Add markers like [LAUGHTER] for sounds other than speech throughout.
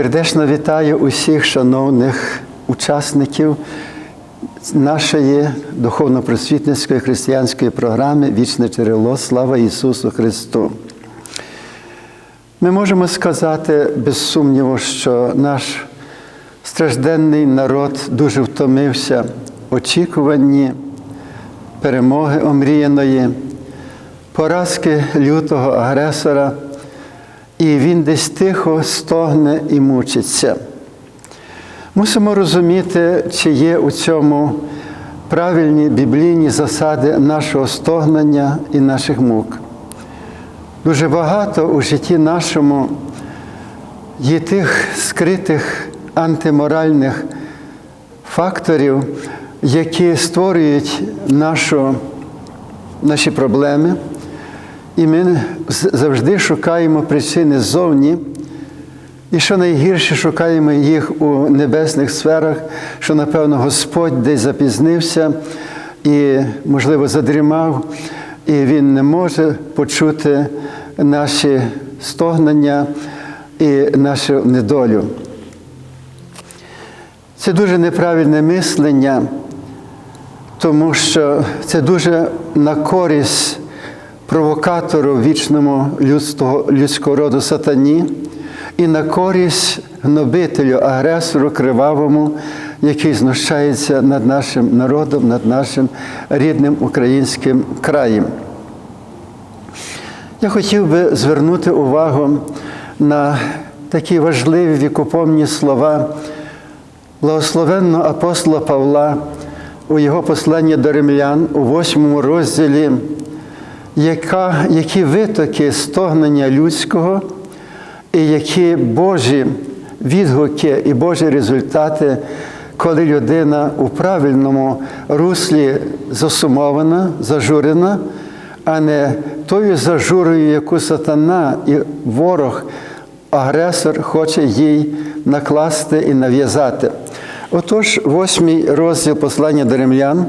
Сердечно вітаю усіх шановних учасників нашої духовно-просвітницької християнської програми Вічне джерело. Слава Ісусу Христу. Ми можемо сказати без сумніву, що наш стражденний народ дуже втомився очікуванні перемоги омріяної, поразки лютого агресора, і він десь тихо стогне і мучиться. Мусимо розуміти, чи є у цьому правильні біблійні засади нашого стогнення і наших мук. Дуже багато у житті нашому є тих скритих антиморальних факторів, які створюють нашу, наші проблеми, і ми завжди шукаємо причини ззовні. І що найгірше шукаємо їх у небесних сферах, що, напевно, Господь десь запізнився і, можливо, задрімав, і Він не може почути наші стогнення і нашу недолю. Це дуже неправильне мислення, тому що це дуже на користь провокатору вічному людського, людського роду сатані і на користь гнобителю, агресору кривавому, який знущається над нашим народом, над нашим рідним українським краєм. Я хотів би звернути увагу на такі важливі вікопомні слова благословенного апостола Павла у його посланні до римлян у восьмому розділі, яка, які витоки стогнення людського і які Божі відгуки і Божі результати, коли людина у правильному руслі засумована, зажурена, а не тою зажурою, яку сатана і ворог, агресор хоче їй накласти і нав'язати. Отож, восьмий розділ послання до римлян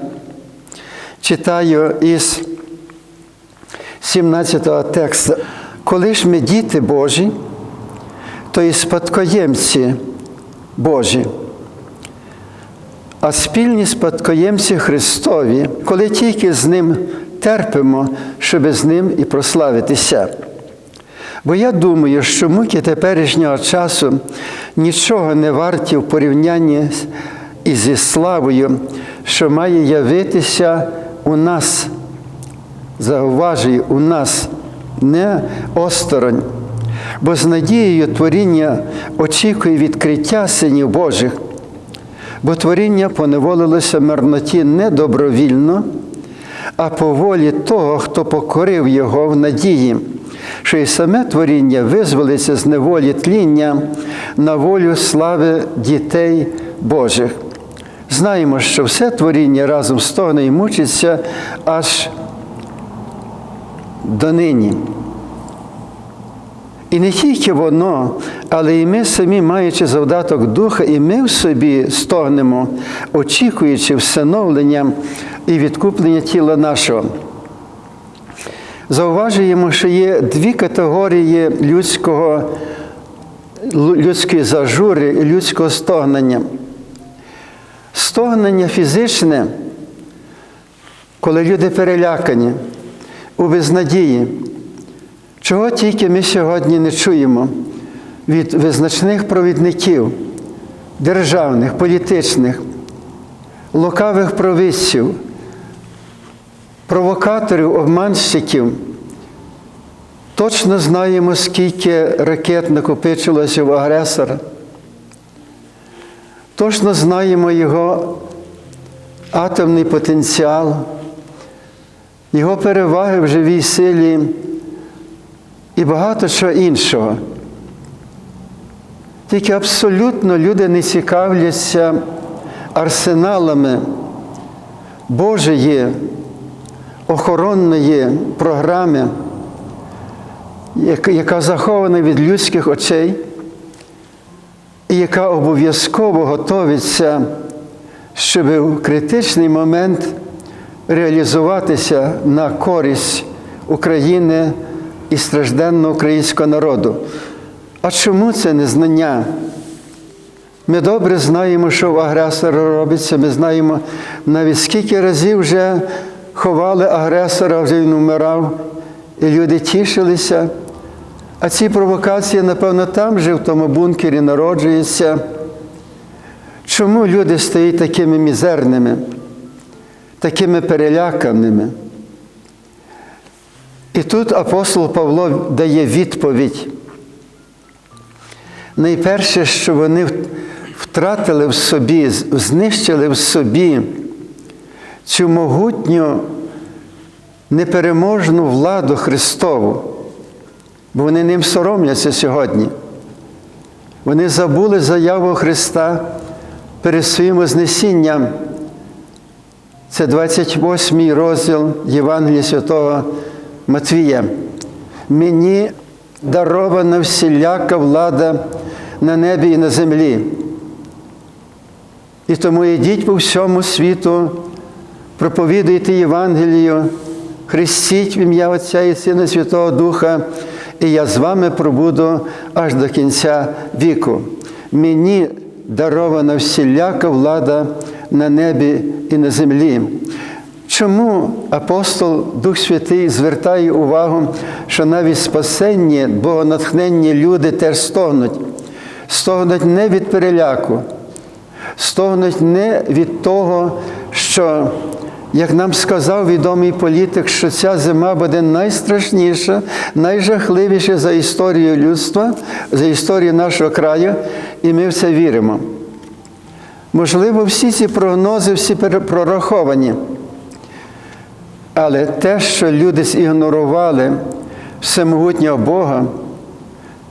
читаю із 17-го тексту. Коли ж ми діти Божі, то і спадкоємці Божі, а спільні спадкоємці Христові, коли тільки з Ним терпимо, щоб з Ним і прославитися. Бо я думаю, що муки теперішнього часу нічого не варті в порівнянні із славою, що має явитися у нас, зауважую, у нас, не осторонь, бо з надією творіння очікує відкриття синів Божих, бо творіння поневолилося марноті не добровільно, а по волі того, хто покорив його в надії що і саме творіння визволиться з неволі тління на волю слави дітей Божих. Знаємо, що все творіння разом стогне і мучиться аж донині. І не тільки воно, але і ми самі, маючи завдаток духа, і ми в собі стогнемо, очікуючи встановлення і відкуплення тіла нашого зауважуємо, що є дві категорії людського, людської зажури і людського стогнення. Стогнення фізичне, коли люди перелякані у безнадії, чого тільки ми сьогодні не чуємо від визначних провідників, державних, політичних, лукавих провидців, провокаторів, обманщиків. Точно знаємо, скільки ракет накопичилося в агресора. Точно знаємо його атомний потенціал, його переваги в живій силі і багато чого іншого. Тільки абсолютно люди не цікавляться арсеналами Божої охоронної програми, яка захована від людських очей, і яка обов'язково готовиться, щоб в критичний момент реалізуватися на користь України і стражденного українського народу. А чому це незнання? Ми добре знаємо, що в агресора робиться. Ми знаємо навіть скільки разів вже ховали агресора, вже він вмирав, і люди тішилися. А ці провокації, напевно, там же, в тому бункері, народжуються. Чому люди стають такими мізерними, такими переляканими? І тут апостол Павло дає відповідь. Найперше, що вони втратили в собі, знищили в собі цю могутню, непереможну владу Христову, бо вони ним соромляться сьогодні. Вони забули заяву Христа перед своїм Вознесінням. Це 28 розділ Євангелія Святого Матвія. Мені дарована всіляка влада на небі і на землі. І тому йдіть по всьому світу, проповідуйте Євангелію, хрестіть в ім'я Отця і Сина Святого Духа, і я з вами пробуду аж до кінця віку. Мені дарована всіляка влада на небі і на землі. Чому апостол Дух Святий звертає увагу, що навіть спасенні, богонатхненні люди теж стогнуть, стогнуть не від переляку, стогнуть не від того, що, як нам сказав відомий політик, що ця зима буде найстрашніша, найжахливіша за історію людства, за історію нашого краю, і ми в це віримо. Можливо, всі ці прогнози всі прораховані. Але те, що люди зігнорували всемогутнього Бога,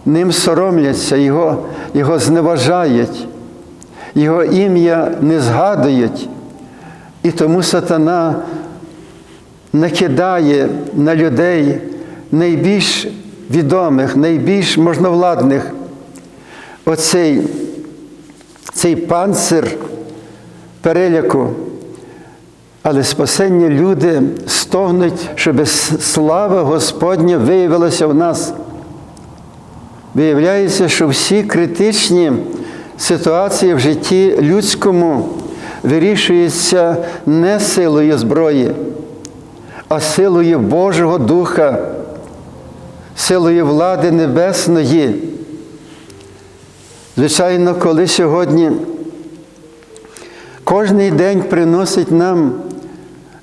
ним соромляться, Його, Його зневажають, Його ім'я не згадують. І тому сатана накидає на людей найбільш відомих, найбільш можновладних оцей цей панцир переляку. Але спасенні люди стогнуть, щоб слава Господня виявилася в нас. Виявляється, що всі критичні ситуації в житті людському вирішуються не силою зброї, а силою Божого Духа, силою влади небесної. Звичайно, коли сьогодні кожний день приносить нам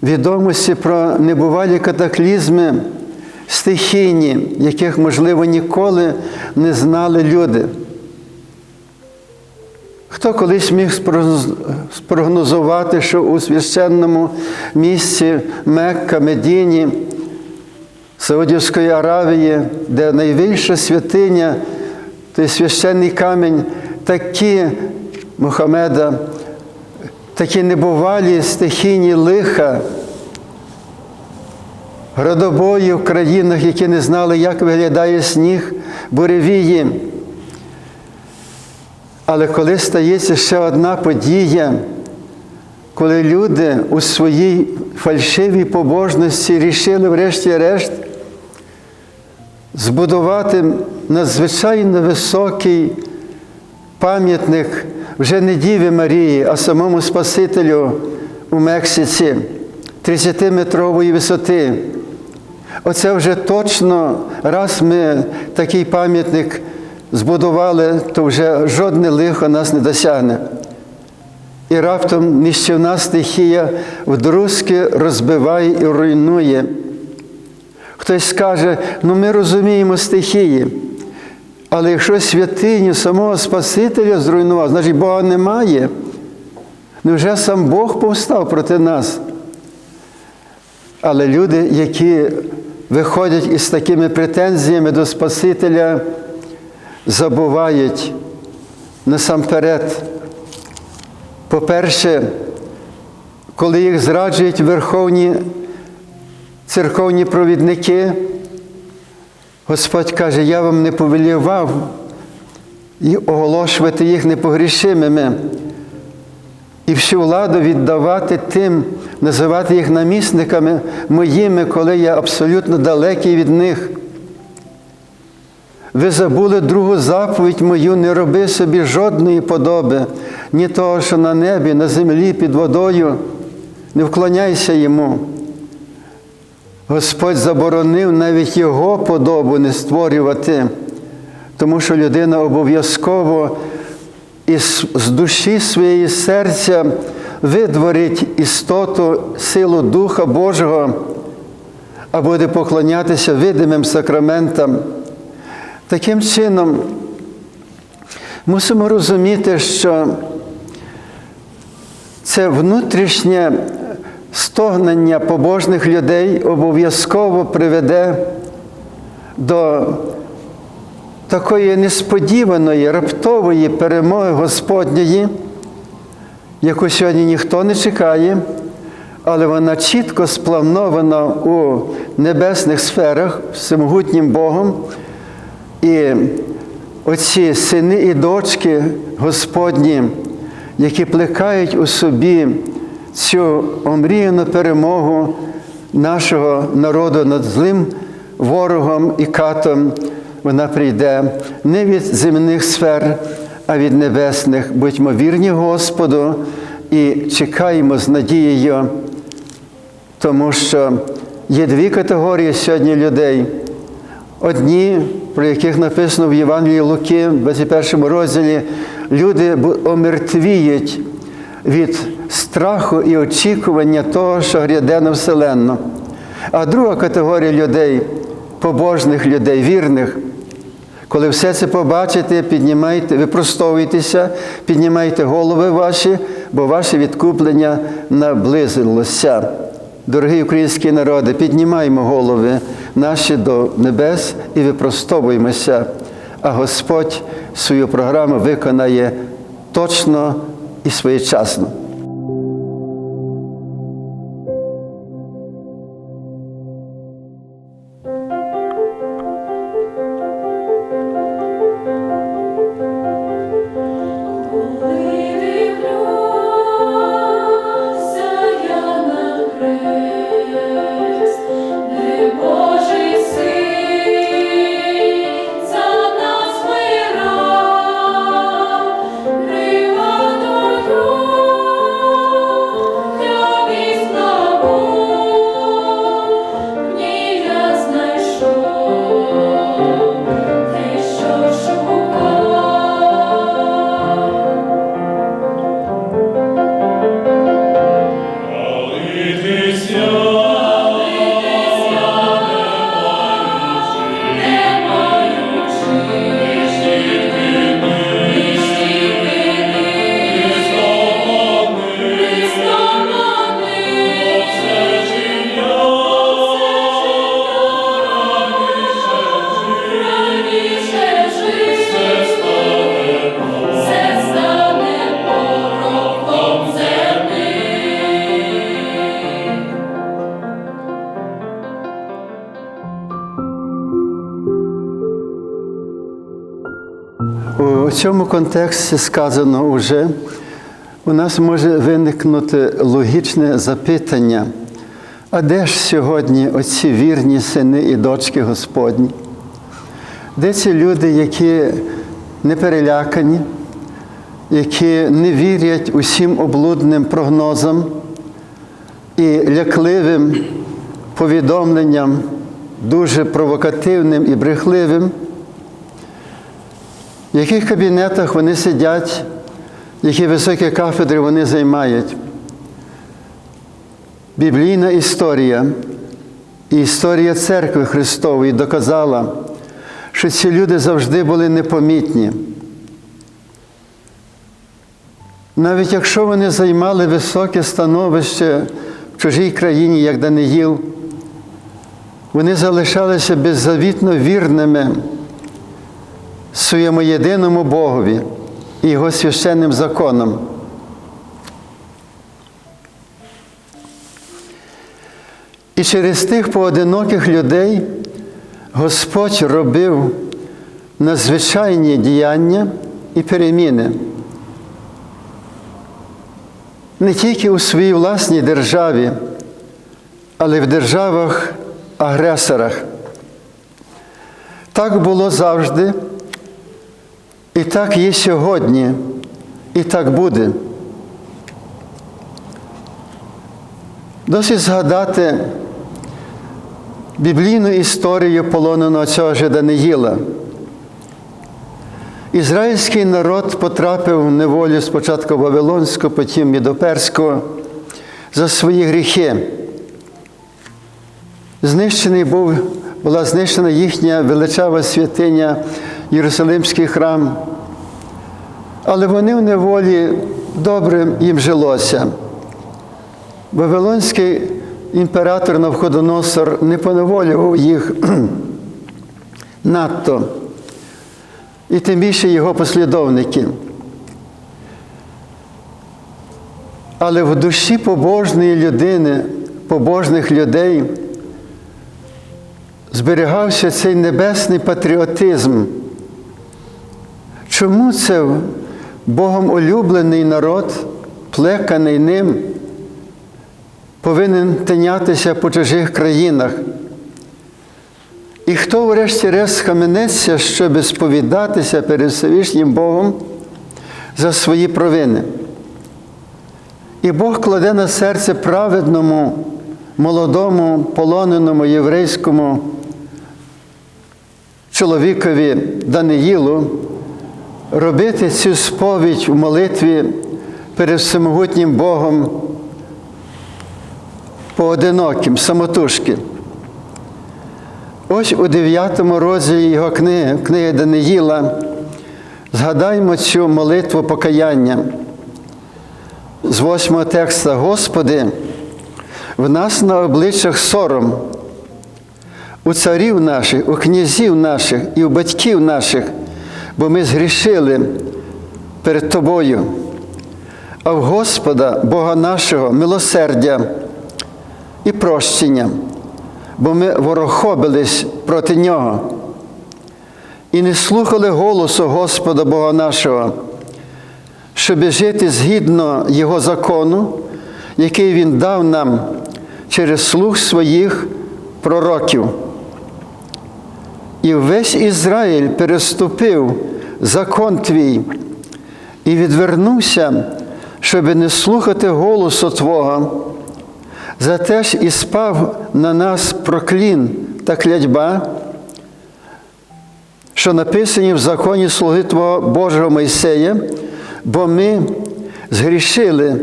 відомості про небувалі катаклізми, стихійні, яких, можливо, ніколи не знали люди. Хто колись міг спрогнозувати, що у священному місці Мекка, Медіні, Саудівської Аравії, де найвища святиня, той священний камінь, такі Мухаммеда, такі небувалі стихійні лиха, градобої в країнах, які не знали, як виглядає сніг, буревії. Але коли стається ще одна подія, коли люди у своїй фальшивій побожності рішили, врешті-решт, збудувати надзвичайно високий пам'ятник вже не Діві Марії, а самому Спасителю у Мексиці 30-метрової висоти. Оце вже точно, раз ми такий пам'ятник збудували, то вже жодне лихо нас не досягне. І раптом нищівна стихія вдрузки розбиває і руйнує. Хтось скаже, ну ми розуміємо стихії, але якщо святиню самого Спасителя зруйнував, значить Бога немає. Невже сам Бог повстав проти нас? Але люди, які виходять із такими претензіями до Спасителя, забувають насамперед. По-перше, коли їх зраджують верховні церковні провідники, Господь каже, я вам не повелівав і оголошувати їх непогрішимими. І всю владу віддавати тим, називати їх намісниками моїми, коли я абсолютно далекий від них. Ви забули другу заповідь мою, не роби собі жодної подоби, ні того, що на небі, на землі, під водою, не вклоняйся йому. Господь заборонив навіть його подобу не створювати, тому що людина обов'язково із з душі своєї серця видворить істоту, силу Духа Божого, а буде поклонятися видимим сакраментам. Таким чином, мусимо розуміти, що це внутрішнє стогнення побожних людей обов'язково приведе до такої несподіваної, раптової перемоги Господньої, яку сьогодні ніхто не чекає, але вона чітко спланована у небесних сферах всемогутнім Богом. І оці сини і дочки Господні, які плекають у собі цю омріяну перемогу нашого народу над злим ворогом і катом, вона прийде не від земних сфер, а від небесних. Будьмо вірні Господу і чекаємо з надією, тому що є дві категорії сьогодні людей. Одні, про яких написано в Євангелії Луки, в 21 розділі, люди омертвіють від страху і очікування того, що гряде на вселенну. А друга категорія людей, побожних людей, вірних, коли все це побачите, піднімайте, випростовуйтеся, піднімайте голови ваші, бо ваше відкуплення наблизилося. Дорогі українські народи, піднімаємо голови наші до небес і випростовуємося, а Господь свою програму виконає точно і своєчасно. Цьому контексті сказано вже, у нас може виникнути логічне запитання, а де ж сьогодні оці вірні сини і дочки Господні? Де ці люди, які не перелякані, які не вірять усім облудним прогнозам і лякливим повідомленням, дуже провокативним і брехливим? В яких кабінетах вони сидять, які високі кафедри вони займають. Біблійна історія і історія церкви Христової доказала, що ці люди завжди були непомітні. Навіть якщо вони займали високе становище в чужій країні, як Даниїл, вони залишалися беззавітно вірними своєму єдиному Богові і Його священним законом. І через тих поодиноких людей Господь робив надзвичайні діяння і переміни. Не тільки у своїй власній державі, але й в державах-агресорах. Так було завжди, і так є сьогодні, і так буде. Досить згадати біблійну історію полоненого цього Даниїла. Ізраїльський народ потрапив в неволю спочатку Вавилонську, потім Мідоперську за свої гріхи. Знищений був, була знищена їхня величава святиня, Єрусалимський храм. Але вони в неволі добре їм жилося. Вавилонський імператор Навходоносор не поневолював їх [CLEARS THROAT] надто, і тим більше його послідовники. Але в душі побожної людини, побожних людей зберігався цей небесний патріотизм. Чому це Богом улюблений народ, плеканий ним, повинен тинятися по чужих країнах? І хто врешті-решт схаменеться, щоб сповідатися перед Всевишнім Богом за свої провини? І Бог кладе на серце праведному, молодому, полоненому єврейському чоловікові Даниїлу робити цю сповідь в молитві перед всемогутнім Богом поодиноким, самотужки. Ось у 9 розділі його книги, книги Даниїла, згадаймо цю молитву покаяння. З восьмого текста, Господи, в нас на обличчях сором, у царів наших, у князів наших і у батьків наших, бо ми згрішили перед Тобою. А в Господа, Бога нашого, милосердя і прощення, бо ми ворохобились проти Нього і не слухали голосу Господа Бога нашого, щоб жити згідно Його закону, який Він дав нам через слух своїх пророків. І весь Ізраїль переступив закон твій і відвернувся, щоб не слухати голосу Твого. Зате ж і спав на нас проклін та клятьба, що написані в законі слуги Твого Божого Мойсея, бо ми згрішили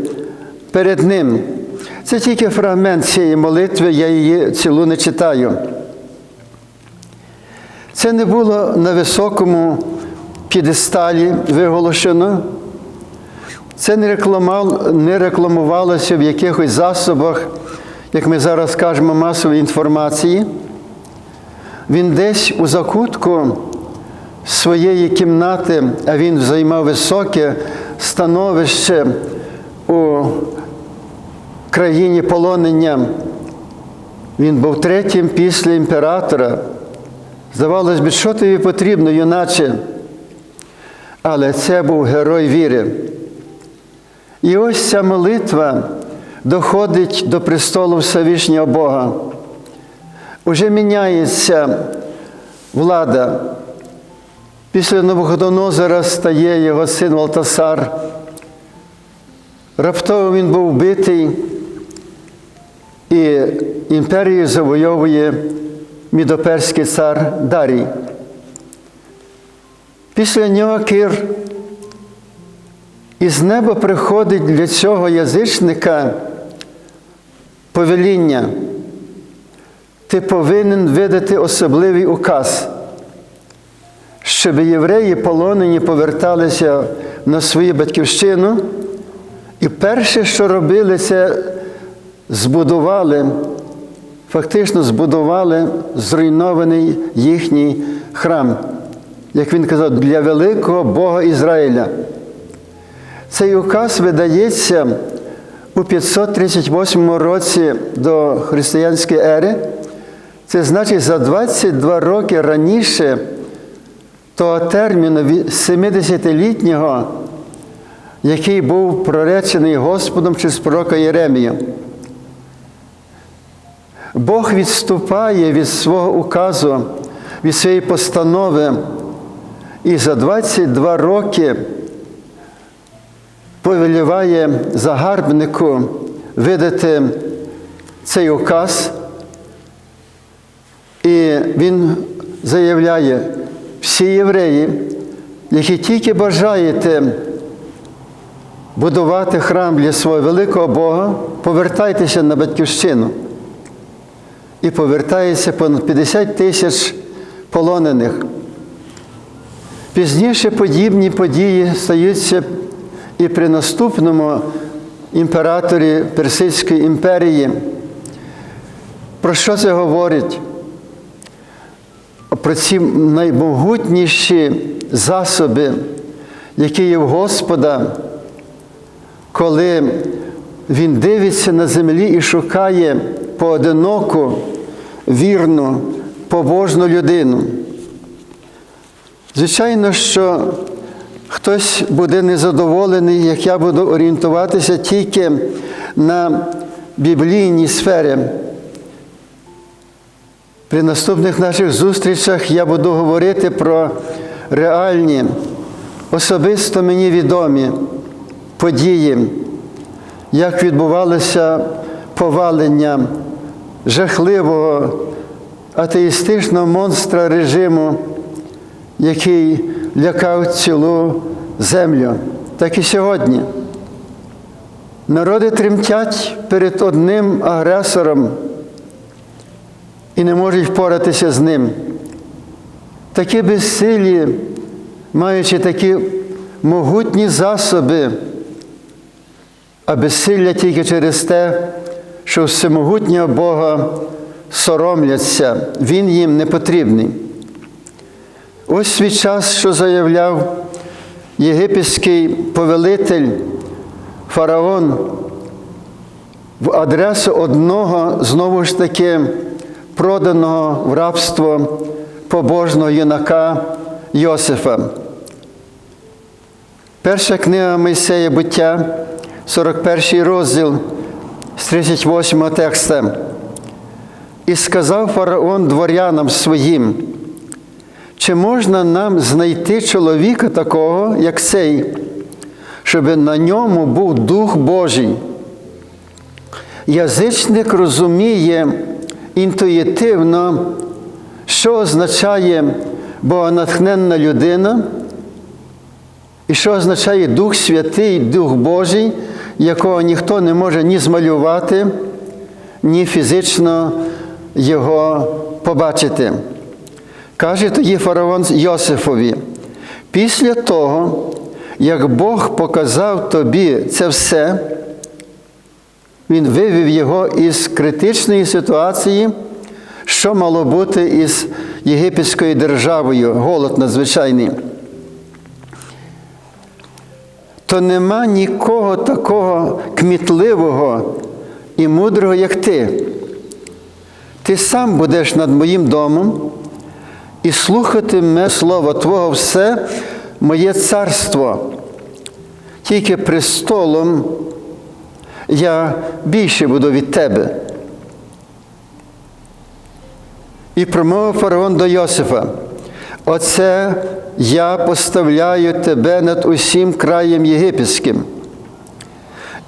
перед Ним. Це тільки фрагмент цієї молитви, я її цілу не читаю. Це не було на високому п'єдесталі виголошено. Це не, не рекламувалося в якихось засобах, як ми зараз кажемо, масової інформації. Він десь у закутку своєї кімнати, а він займав високе становище у країні полонення. Він був третім після імператора. Здавалось би, що тобі потрібно, юначе? Але це був герой віри. І ось ця молитва доходить до престолу Всевишнього Бога. Уже міняється влада. Після Новоходонозора стає його син Валтасар. Раптово він був вбитий, і імперію завойовує мідоперський цар Дарій. Після нього Кир із неба приходить для цього язичника повеління. Ти повинен видати особливий указ, щоб євреї полонені поверталися на свою батьківщину. І перше, що робили, це збудували, фактично збудували зруйнований їхній храм, як він казав, для великого Бога Ізраїля. Цей указ видається у 538 році до християнської ери. Це значить за 22 роки раніше того терміну 70-літнього, який був проречений Господом через пророка Єремію. Бог відступає від свого указу, від своєї постанови і за 22 роки повеліває загарбнику видати цей указ, і він заявляє, всі євреї, які тільки бажаєте будувати храм для свого великого Бога, повертайтеся на батьківщину. І повертається понад 50 тисяч полонених. Пізніше подібні події стаються і при наступному імператорі Персидської імперії. Про що це говорить? Про ці наймогутніші засоби, які є в Господа, коли Він дивиться на землі і шукає поодиноку, вірну, побожну людину. Звичайно, що хтось буде незадоволений, як я буду орієнтуватися тільки на біблійній сфері. При наступних наших зустрічах я буду говорити про реальні, особисто мені відомі події, як відбувалося повалення жахливого атеїстичного монстра режиму, який лякав цілу землю. Так і сьогодні. Народи тремтять перед одним агресором і не можуть впоратися з ним. Такі безсилі, маючи такі могутні засоби, а безсилля тільки через те, що всемогутнього Бога соромляться, Він їм не потрібний. Ось свій час, що заявляв єгипетський повелитель фараон в адресу одного, знову ж таки, проданого в рабство побожного юнака Йосифа. Перша книга Мойсея буття, 41 розділ з 38 текста. І сказав фараон дворянам своїм, чи можна нам знайти чоловіка такого, як цей, щоб на ньому був Дух Божий? Язичник розуміє інтуїтивно, що означає богонатхненна людина, і що означає Дух Святий, Дух Божий, якого ніхто не може ні змалювати, ні фізично його побачити. Каже тоді фараон Йосифові, після того, як Бог показав тобі це все, він вивів його із критичної ситуації, що мало бути із єгипетською державою, голод надзвичайний. То нема нікого такого кмітливого і мудрого, як ти. Ти сам будеш над моїм домом і слухатиме слово Твого все моє царство. Тільки престолом я більше буду від тебе. І промовив фараон до Йосифа: Оце я поставляю тебе над усім краєм єгипетським.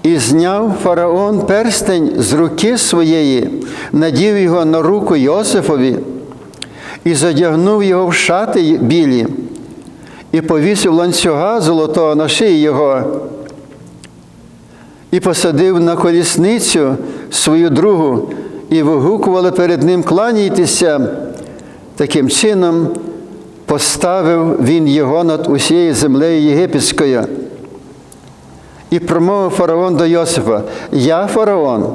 І зняв фараон перстень з руки своєї, надів його на руку Йосифові і задягнув його в шати білі, і повісив ланцюга золотого на шиї його, і посадив на колісницю свою другу, і вигукували перед ним кланяйтеся. Таким чином поставив він його над усією землею єгипетською. І промовив фараон до Йосифа: Я фараон,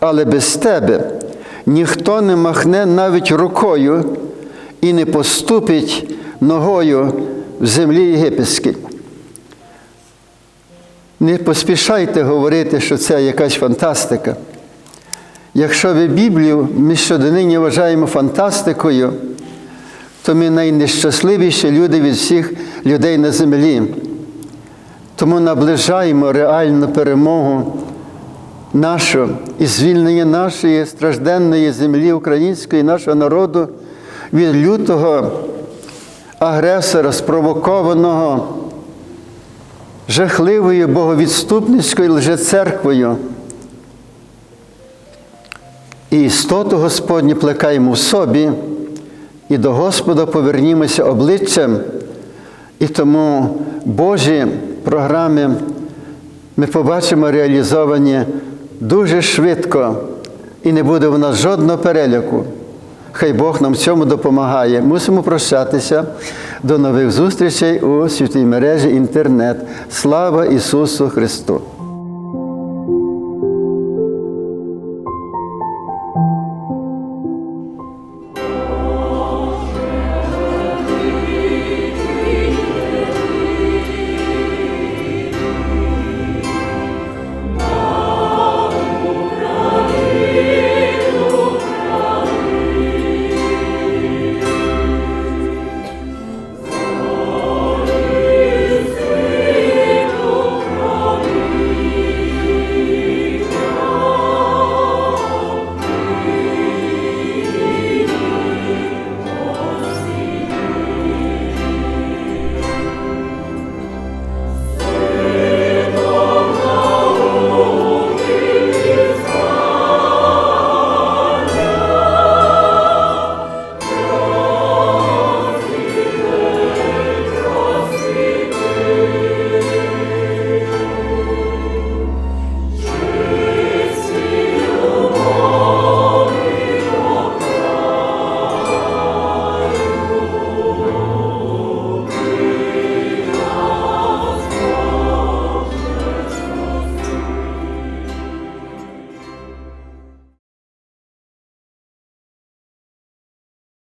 але без тебе ніхто не махне навіть рукою і не поступить ногою в землі єгипетській. Не поспішайте говорити, що це якась фантастика. Якщо ви Біблію ми щоднині вважаємо фантастикою, то ми найнещасливіші люди від всіх людей на землі. Тому наближаємо реальну перемогу нашу і звільнення нашої стражденної землі української, нашого народу від лютого агресора, спровокованого жахливою боговідступницькою лжецерквою. І істоту Господню плекаємо в собі, і до Господа повернімося обличчям, і тому Божі програми ми побачимо реалізовані дуже швидко, і не буде в нас жодного переляку. Хай Бог нам в цьому допомагає. Мусимо прощатися. До нових зустрічей у святій мережі інтернет. Слава Ісусу Христу!